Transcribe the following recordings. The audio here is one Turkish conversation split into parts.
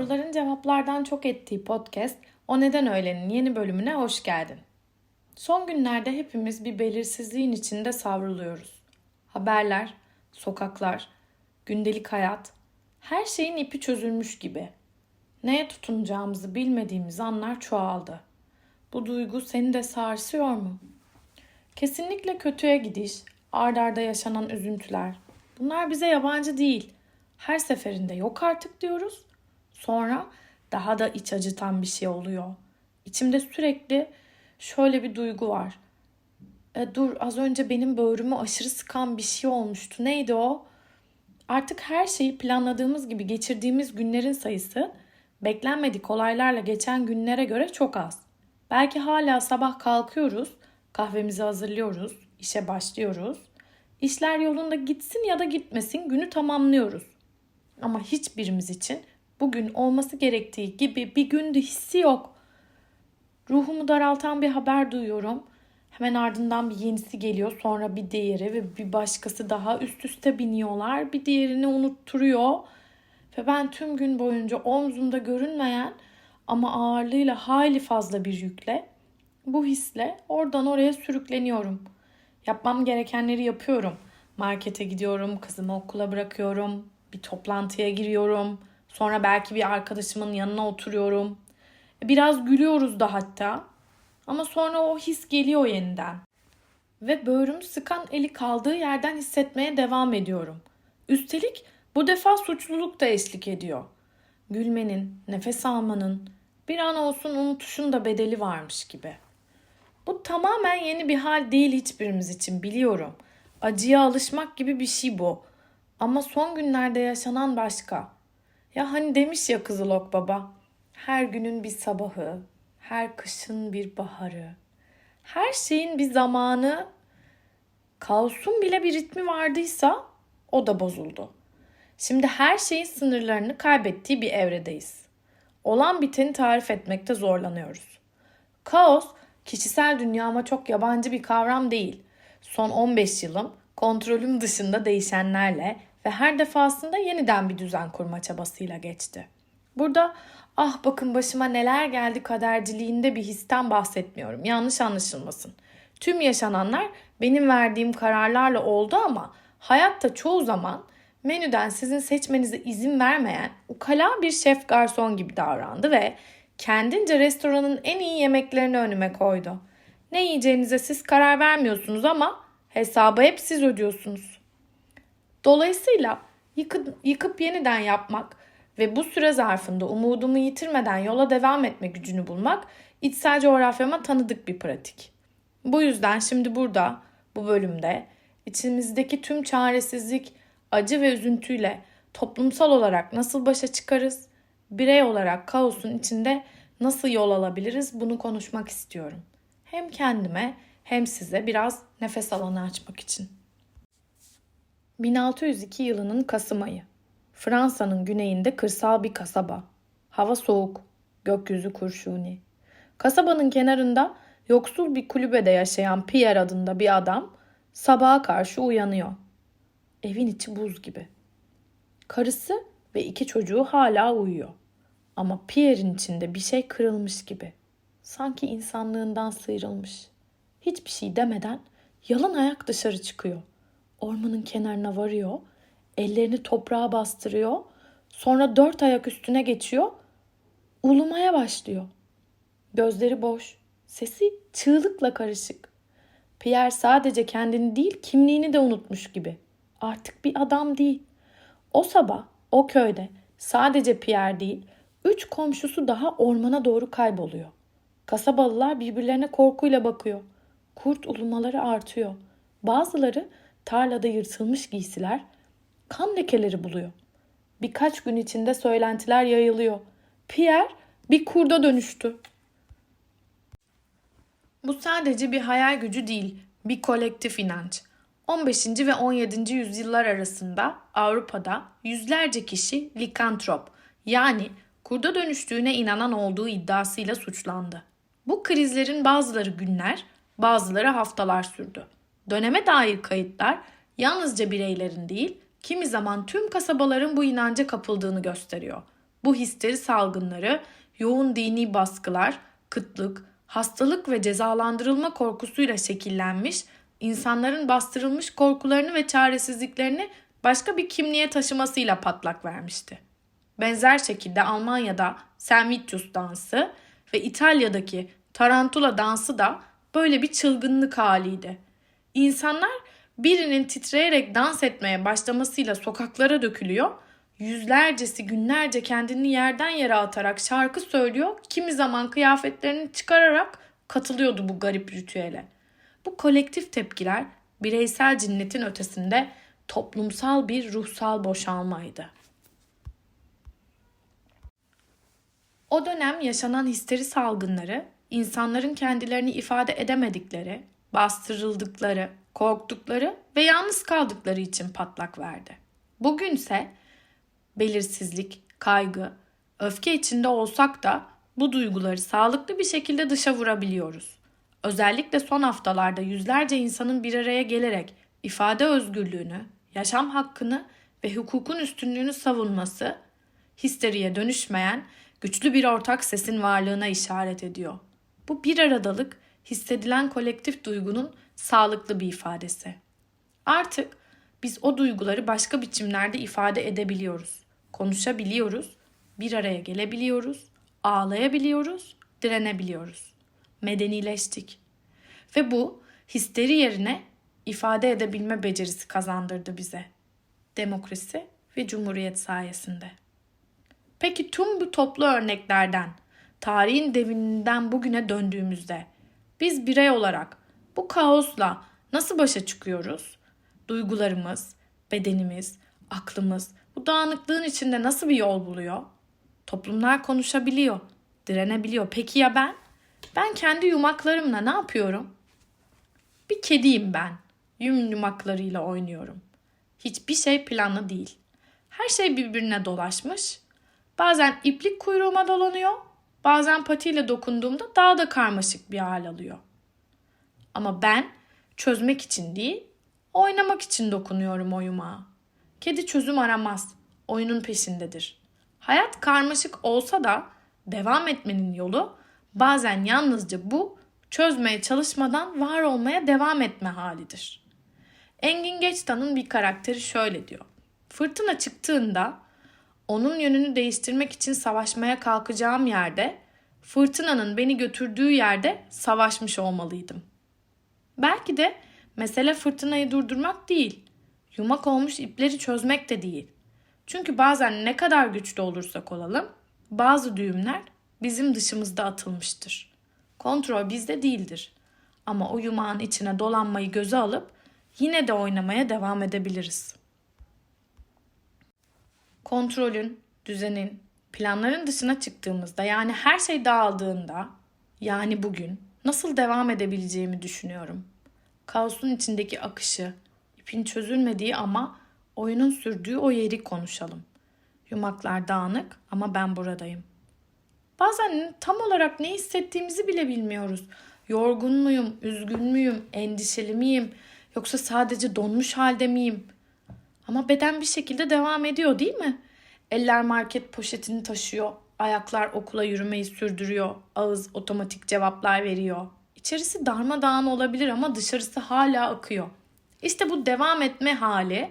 Soruların cevaplardan çok ettiği podcast O Neden Öyle'nin yeni bölümüne hoş geldin. Son günlerde hepimiz bir belirsizliğin içinde savruluyoruz. Haberler, sokaklar, gündelik hayat, her şeyin ipi çözülmüş gibi. Neye tutunacağımızı bilmediğimiz anlar çoğaldı. Bu duygu seni de sarsıyor mu? Kesinlikle kötüye gidiş, ard arda yaşanan üzüntüler. Bunlar bize yabancı değil. Her seferinde yok artık diyoruz. Sonra daha da iç acıtan bir şey oluyor. İçimde sürekli şöyle bir duygu var. E, dur az önce benim böğrümü aşırı sıkan bir şey olmuştu. Neydi o? Artık her şeyi planladığımız gibi geçirdiğimiz günlerin sayısı beklenmedik olaylarla geçen günlere göre çok az. Belki hala sabah kalkıyoruz, kahvemizi hazırlıyoruz, işe başlıyoruz. İşler yolunda gitsin ya da gitmesin günü tamamlıyoruz. Ama hiçbirimiz için bugün olması gerektiği gibi bir gündü hissi yok. Ruhumu daraltan bir haber duyuyorum. Hemen ardından bir yenisi geliyor. Sonra bir diğeri ve bir başkası daha üst üste biniyorlar. Bir diğerini unutturuyor. Ve ben tüm gün boyunca omzumda görünmeyen ama ağırlığıyla hayli fazla bir yükle bu hisle oradan oraya sürükleniyorum. Yapmam gerekenleri yapıyorum. Markete gidiyorum, kızımı okula bırakıyorum, bir toplantıya giriyorum. Sonra belki bir arkadaşımın yanına oturuyorum. Biraz gülüyoruz da hatta. Ama sonra o his geliyor yeniden. Ve böğrümü sıkan eli kaldığı yerden hissetmeye devam ediyorum. Üstelik bu defa suçluluk da eşlik ediyor. Gülmenin, nefes almanın, bir an olsun unutuşun da bedeli varmış gibi. Bu tamamen yeni bir hal değil hiçbirimiz için biliyorum. Acıya alışmak gibi bir şey bu. Ama son günlerde yaşanan başka. Ya hani demiş ya Kızılok Baba. Her günün bir sabahı, her kışın bir baharı. Her şeyin bir zamanı, kaosun bile bir ritmi vardıysa o da bozuldu. Şimdi her şeyin sınırlarını kaybettiği bir evredeyiz. Olan biteni tarif etmekte zorlanıyoruz. Kaos kişisel dünyama çok yabancı bir kavram değil. Son 15 yılım kontrolüm dışında değişenlerle ve her defasında yeniden bir düzen kurma çabasıyla geçti. Burada ah bakın başıma neler geldi kaderciliğinde bir histen bahsetmiyorum. Yanlış anlaşılmasın. Tüm yaşananlar benim verdiğim kararlarla oldu ama hayatta çoğu zaman menüden sizin seçmenize izin vermeyen ukala bir şef garson gibi davrandı ve kendince restoranın en iyi yemeklerini önüme koydu. Ne yiyeceğinize siz karar vermiyorsunuz ama hesabı hep siz ödüyorsunuz. Dolayısıyla yıkıp, yıkıp yeniden yapmak ve bu süre zarfında umudumu yitirmeden yola devam etme gücünü bulmak içsel coğrafyama tanıdık bir pratik. Bu yüzden şimdi burada, bu bölümde içimizdeki tüm çaresizlik, acı ve üzüntüyle toplumsal olarak nasıl başa çıkarız? Birey olarak kaosun içinde nasıl yol alabiliriz? Bunu konuşmak istiyorum. Hem kendime hem size biraz nefes alanı açmak için. 1602 yılının Kasım ayı. Fransa'nın güneyinde kırsal bir kasaba. Hava soğuk, gökyüzü kurşuni. Kasabanın kenarında yoksul bir kulübede yaşayan Pierre adında bir adam sabaha karşı uyanıyor. Evin içi buz gibi. Karısı ve iki çocuğu hala uyuyor. Ama Pierre'in içinde bir şey kırılmış gibi. Sanki insanlığından sıyrılmış. Hiçbir şey demeden yalın ayak dışarı çıkıyor. Ormanın kenarına varıyor. Ellerini toprağa bastırıyor. Sonra dört ayak üstüne geçiyor. Ulumaya başlıyor. Gözleri boş. Sesi çığlıkla karışık. Pierre sadece kendini değil kimliğini de unutmuş gibi. Artık bir adam değil. O sabah o köyde sadece Pierre değil, üç komşusu daha ormana doğru kayboluyor. Kasabalılar birbirlerine korkuyla bakıyor. Kurt ulumaları artıyor. Bazıları tarlada yırtılmış giysiler, kan lekeleri buluyor. Birkaç gün içinde söylentiler yayılıyor. Pierre bir kurda dönüştü. Bu sadece bir hayal gücü değil, bir kolektif inanç. 15. ve 17. yüzyıllar arasında Avrupa'da yüzlerce kişi likantrop yani kurda dönüştüğüne inanan olduğu iddiasıyla suçlandı. Bu krizlerin bazıları günler, bazıları haftalar sürdü. Döneme dair kayıtlar yalnızca bireylerin değil, kimi zaman tüm kasabaların bu inanca kapıldığını gösteriyor. Bu histeri salgınları yoğun dini baskılar, kıtlık, hastalık ve cezalandırılma korkusuyla şekillenmiş, insanların bastırılmış korkularını ve çaresizliklerini başka bir kimliğe taşımasıyla patlak vermişti. Benzer şekilde Almanya'da Servitius dansı ve İtalya'daki Tarantula dansı da böyle bir çılgınlık haliydi. İnsanlar birinin titreyerek dans etmeye başlamasıyla sokaklara dökülüyor, yüzlercesi günlerce kendini yerden yere atarak şarkı söylüyor, kimi zaman kıyafetlerini çıkararak katılıyordu bu garip ritüele. Bu kolektif tepkiler bireysel cinnetin ötesinde toplumsal bir ruhsal boşalmaydı. O dönem yaşanan histeri salgınları insanların kendilerini ifade edemedikleri, bastırıldıkları, korktukları ve yalnız kaldıkları için patlak verdi. Bugünse belirsizlik, kaygı, öfke içinde olsak da bu duyguları sağlıklı bir şekilde dışa vurabiliyoruz. Özellikle son haftalarda yüzlerce insanın bir araya gelerek ifade özgürlüğünü, yaşam hakkını ve hukukun üstünlüğünü savunması histeriye dönüşmeyen güçlü bir ortak sesin varlığına işaret ediyor. Bu bir aradalık hissedilen kolektif duygunun sağlıklı bir ifadesi. Artık biz o duyguları başka biçimlerde ifade edebiliyoruz. Konuşabiliyoruz, bir araya gelebiliyoruz, ağlayabiliyoruz, direnebiliyoruz. Medenileştik. Ve bu histeri yerine ifade edebilme becerisi kazandırdı bize. Demokrasi ve cumhuriyet sayesinde. Peki tüm bu toplu örneklerden, tarihin devininden bugüne döndüğümüzde biz birey olarak bu kaosla nasıl başa çıkıyoruz? Duygularımız, bedenimiz, aklımız bu dağınıklığın içinde nasıl bir yol buluyor? Toplumlar konuşabiliyor, direnebiliyor. Peki ya ben? Ben kendi yumaklarımla ne yapıyorum? Bir kediyim ben. Yum yumaklarıyla oynuyorum. Hiçbir şey planlı değil. Her şey birbirine dolaşmış. Bazen iplik kuyruğuma dolanıyor, bazen patiyle dokunduğumda daha da karmaşık bir hal alıyor. Ama ben çözmek için değil, oynamak için dokunuyorum o yumağa. Kedi çözüm aramaz, oyunun peşindedir. Hayat karmaşık olsa da devam etmenin yolu bazen yalnızca bu çözmeye çalışmadan var olmaya devam etme halidir. Engin Geçtan'ın bir karakteri şöyle diyor. Fırtına çıktığında onun yönünü değiştirmek için savaşmaya kalkacağım yerde, fırtınanın beni götürdüğü yerde savaşmış olmalıydım. Belki de mesele fırtınayı durdurmak değil, yumak olmuş ipleri çözmek de değil. Çünkü bazen ne kadar güçlü olursak olalım, bazı düğümler bizim dışımızda atılmıştır. Kontrol bizde değildir. Ama o yumağın içine dolanmayı göze alıp yine de oynamaya devam edebiliriz. Kontrolün, düzenin, planların dışına çıktığımızda yani her şey dağıldığında yani bugün nasıl devam edebileceğimi düşünüyorum. Kaosun içindeki akışı, ipin çözülmediği ama oyunun sürdüğü o yeri konuşalım. Yumaklar dağınık ama ben buradayım. Bazen tam olarak ne hissettiğimizi bile bilmiyoruz. Yorgun muyum, üzgün müyüm, endişeli miyim yoksa sadece donmuş halde miyim? Ama beden bir şekilde devam ediyor değil mi? Eller market poşetini taşıyor, ayaklar okula yürümeyi sürdürüyor, ağız otomatik cevaplar veriyor. İçerisi darmadağın olabilir ama dışarısı hala akıyor. İşte bu devam etme hali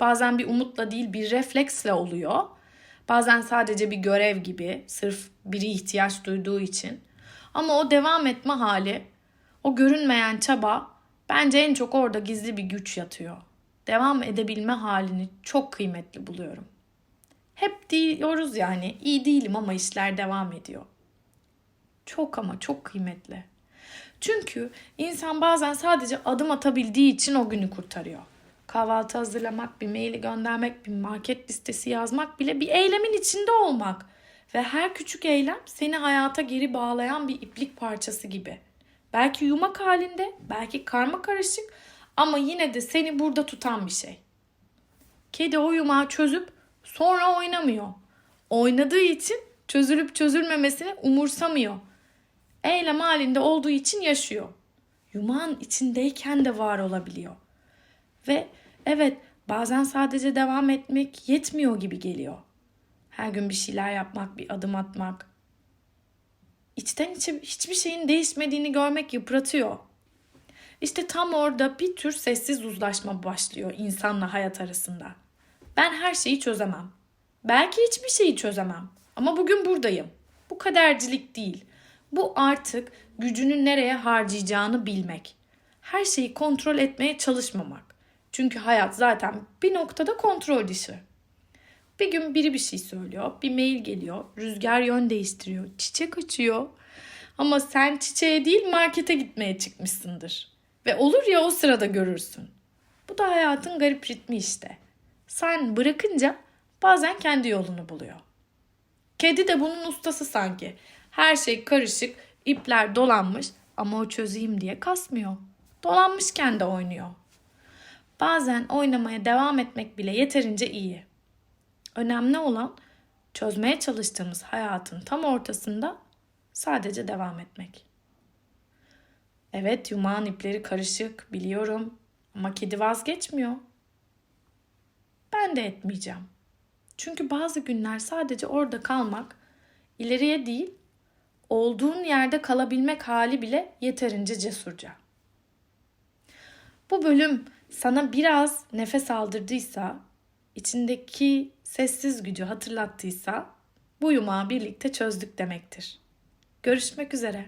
bazen bir umutla değil bir refleksle oluyor. Bazen sadece bir görev gibi sırf biri ihtiyaç duyduğu için. Ama o devam etme hali, o görünmeyen çaba bence en çok orada gizli bir güç yatıyor. Devam edebilme halini çok kıymetli buluyorum. Hep diyoruz yani iyi değilim ama işler devam ediyor. Çok ama çok kıymetli. Çünkü insan bazen sadece adım atabildiği için o günü kurtarıyor. Kahvaltı hazırlamak, bir maili göndermek, bir market listesi yazmak bile bir eylemin içinde olmak. Ve her küçük eylem seni hayata geri bağlayan bir iplik parçası gibi. Belki yumak halinde, belki karma karışık ama yine de seni burada tutan bir şey. Kedi o yumağı çözüp sonra oynamıyor. Oynadığı için çözülüp çözülmemesini umursamıyor. Eylem halinde olduğu için yaşıyor. Yumağın içindeyken de var olabiliyor. Ve evet bazen sadece devam etmek yetmiyor gibi geliyor. Her gün bir şeyler yapmak, bir adım atmak. İçten içe hiçbir şeyin değişmediğini görmek yıpratıyor. İşte tam orada bir tür sessiz uzlaşma başlıyor insanla hayat arasında. Ben her şeyi çözemem. Belki hiçbir şeyi çözemem. Ama bugün buradayım. Bu kadercilik değil. Bu artık gücünü nereye harcayacağını bilmek. Her şeyi kontrol etmeye çalışmamak. Çünkü hayat zaten bir noktada kontrol dışı. Bir gün biri bir şey söylüyor, bir mail geliyor, rüzgar yön değiştiriyor, çiçek açıyor. Ama sen çiçeğe değil markete gitmeye çıkmışsındır. Ve olur ya o sırada görürsün. Bu da hayatın garip ritmi işte. Sen bırakınca bazen kendi yolunu buluyor. Kedi de bunun ustası sanki. Her şey karışık, ipler dolanmış ama o çözeyim diye kasmıyor. Dolanmışken de oynuyor. Bazen oynamaya devam etmek bile yeterince iyi. Önemli olan çözmeye çalıştığımız hayatın tam ortasında sadece devam etmek. Evet yumağın ipleri karışık biliyorum ama kedi vazgeçmiyor. Ben de etmeyeceğim. Çünkü bazı günler sadece orada kalmak, ileriye değil, olduğun yerde kalabilmek hali bile yeterince cesurca. Bu bölüm sana biraz nefes aldırdıysa, içindeki sessiz gücü hatırlattıysa bu yumağı birlikte çözdük demektir. Görüşmek üzere.